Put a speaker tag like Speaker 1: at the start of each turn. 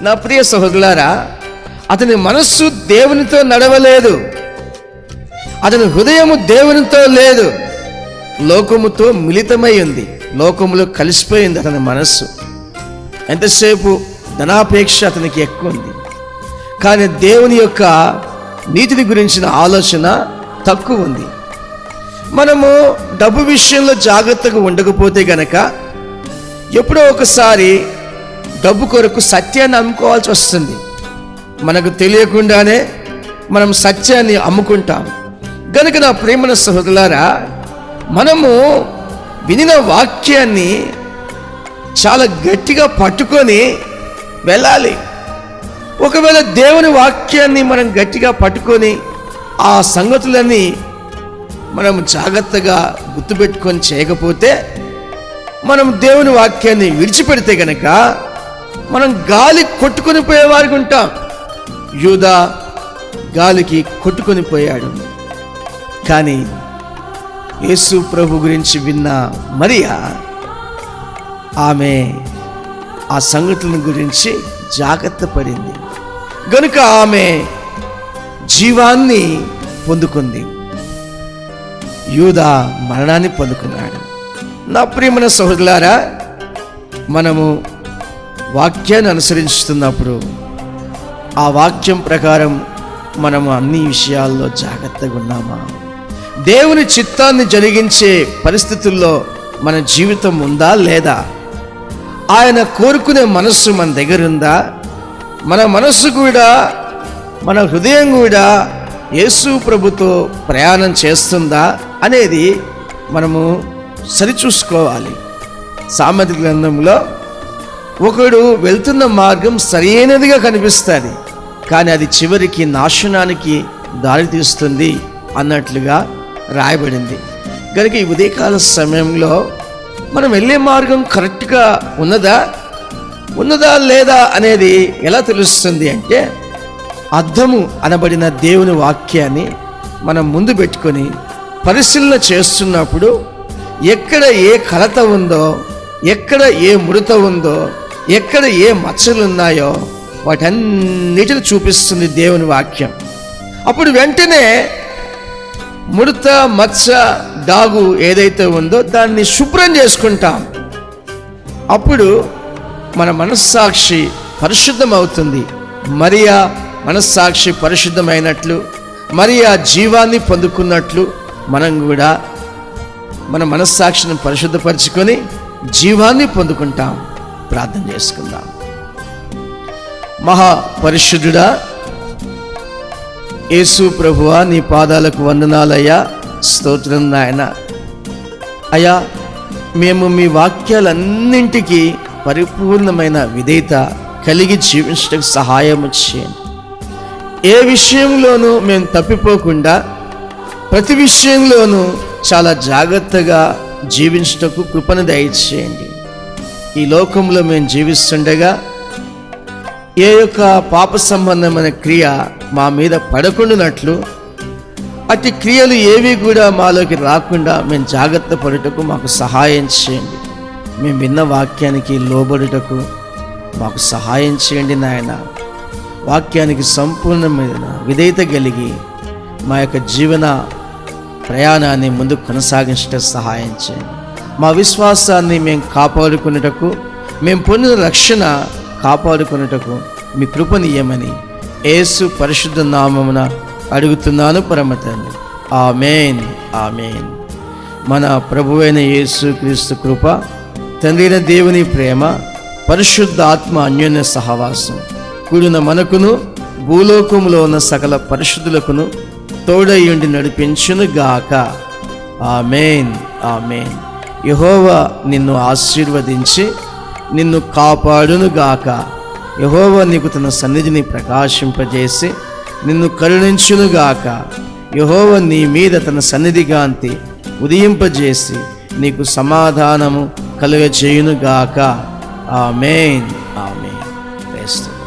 Speaker 1: నా ప్రియ సహోదరులారా అతని మనస్సు దేవునితో నడవలేదు. అతని హృదయము దేవునితో లేదు. లోకముతో మిళితమై ఉంది. లోకములో కలిసిపోయింది అతని మనస్సు. ఎంతసేపు ధనాపేక్ష అతనికి ఎక్కువ ఉంది. కానీ దేవుని యొక్క నీతిని గురించిన ఆలోచన తక్కువ ఉంది. మనము డబ్బు విషయంలో జాగ్రత్తగా ఉండకపోతే గనక ఎప్పుడో ఒకసారి డబ్బు కొరకు సత్యాన్ని అమ్ముకోవాల్సి వస్తుంది. మనకు తెలియకుండానే మనం సత్యాన్ని అమ్ముకుంటాం. కనుక నా ప్రేమల సహోదరులారా మనము వినిన వాక్యాన్ని చాలా గట్టిగా పట్టుకొని వెళ్ళాలి. ఒకవేళ దేవుని వాక్యాన్ని మనం గట్టిగా పట్టుకొని ఆ సంగతులన్నీ మనం జాగ్రత్తగా గుర్తుపెట్టుకొని చేయకపోతే మనం దేవుని వాక్యాన్ని విడిచిపెడితే కనుక మనం గాలి కొట్టుకొని పోయేవారికి ఉంటాం. యూదా గాలికి కొట్టుకొని పోయాడు. కానీ యేసు ప్రభు గురించి విన్న మరియా ఆమె ఆ సంఘటన గురించి జాగ్రత్త పడింది. గనుక ఆమె జీవాన్ని పొందుకుంది. యూదా మరణాన్ని పొందుకున్నాడు. నా ప్రియమైన సహోదరులారా మనము వాక్యాన్ని అనుసరిస్తున్నప్పుడు ఆ వాక్యం ప్రకారం మనము అన్ని విషయాల్లో జాగ్రత్తగా ఉన్నామా? దేవుని చిత్తాన్ని జరిగించే పరిస్థితుల్లో మన జీవితం ఉందా లేదా? ఆయన కోరుకునే మనస్సు మన దగ్గర ఉందా మన మనస్సు కూడా మన హృదయం కూడా యేసు ప్రభుతో ప్రయాణం చేస్తుందా అనేది మనము సరిచూసుకోవాలి. సామెత గ్రంథంలో ఒకడు వెళ్తున్న మార్గం సరైనదిగా కనిపిస్తుంది కానీ అది చివరికి నాశనానికి దారితీస్తుంది అన్నట్లుగా రాయబడింది. కనుక ఈ ఉదయకాల సమయంలో మనం వెళ్ళే మార్గం కరెక్ట్గా ఉన్నదా? ఉన్నదా లేదా అనేది ఎలా తెలుస్తుంది అంటే అర్థము అనబడిన దేవుని వాక్యాన్ని మనం ముందు పెట్టుకొని పరిశీలన చేస్తున్నప్పుడు ఎక్కడ ఏ కలత ఉందో ఎక్కడ ఏ ముడత ఉందో ఎక్కడ ఏ మచ్చలు ఉన్నాయో వాటన్నిటిని చూపిస్తుంది దేవుని వాక్యం. అప్పుడు వెంటనే ముడత మచ్చ డాగు ఏదైతే ఉందో దాన్ని శుభ్రం చేసుకుంటాం. అప్పుడు మన మనస్సాక్షి పరిశుద్ధం అవుతుంది మరియా మనస్సాక్షి పరిశుద్ధమైనట్లు మరియా జీవాన్ని పొందుకున్నట్లు మనం కూడా మన మనస్సాక్షిని పరిశుద్ధపరచుకొని జీవాన్ని పొందుకుంటాం. ప్రార్థన చేసుకుందాం. మహా పరిశుద్ధుడా యేసు ప్రభువా నీ పాదాలకు వందనాలయ్యా స్తోత్రం నాయన. అయ్యా మేము మీ వాక్యాలన్నింటికీ పరిపూర్ణమైన విధేయత కలిగి జీవించడానికి సహాయం చేయండి. ఏ విషయంలోనూ మేము తప్పిపోకుండా ప్రతి విషయంలోనూ చాలా జాగ్రత్తగా జీవించటకు కృపను దయచేయండి. ఈ లోకంలో మేము జీవిస్తుండగా ఏ యొక్క పాప సంబంధమైన క్రియ మా మీద పడకుండానట్లు అతి క్రియలు ఏవి కూడా మాలోకి రాకుండా మేము జాగ్రత్త పడుటకు మాకు సహాయం చేయండి. మేము విన్న వాక్యానికి లోబడుటకు మాకు సహాయం చేయండి నాయన. వాక్యానికి సంపూర్ణమైన విధేయత కలిగి మా యొక్క జీవన ప్రయాణాన్ని ముందు కొనసాగించట సహాయం చేయండి. మా విశ్వాసాన్ని మేము కాపాడుకునేటకు మేము పొందిన రక్షణ కాపాడుకునేటకు మీ కృపనీయమని యేసు పరిశుద్ధ నామమున అడుగుతున్నాను పరమతండ్రి ఆమెన్ ఆమెన్. మన ప్రభువైన యేసు క్రీస్తు కృప తండ్రిన దేవుని ప్రేమ పరిశుద్ధ ఆత్మ అన్యోన్య సహవాసం కూడిన మనకును భూలోకంలో ఉన్న సకల పరిశుద్ధులకును తోడయ్యుండి నడిపించును గాక ఆమెన్ ఆమెన్. యహోవా నిన్ను ఆశీర్వదించి నిన్ను కాపాడును గాక యహోవా నీకు తన సన్నిధిని ప్రకాశింపజేసి నిన్ను కరుణించును గాక యహోవ నీ మీద తన సన్నిధిగాంతి ఉదయింపజేసి నీకు సమాధానము కలుగజేయును గాక ఆమెన్. వేస్తుంది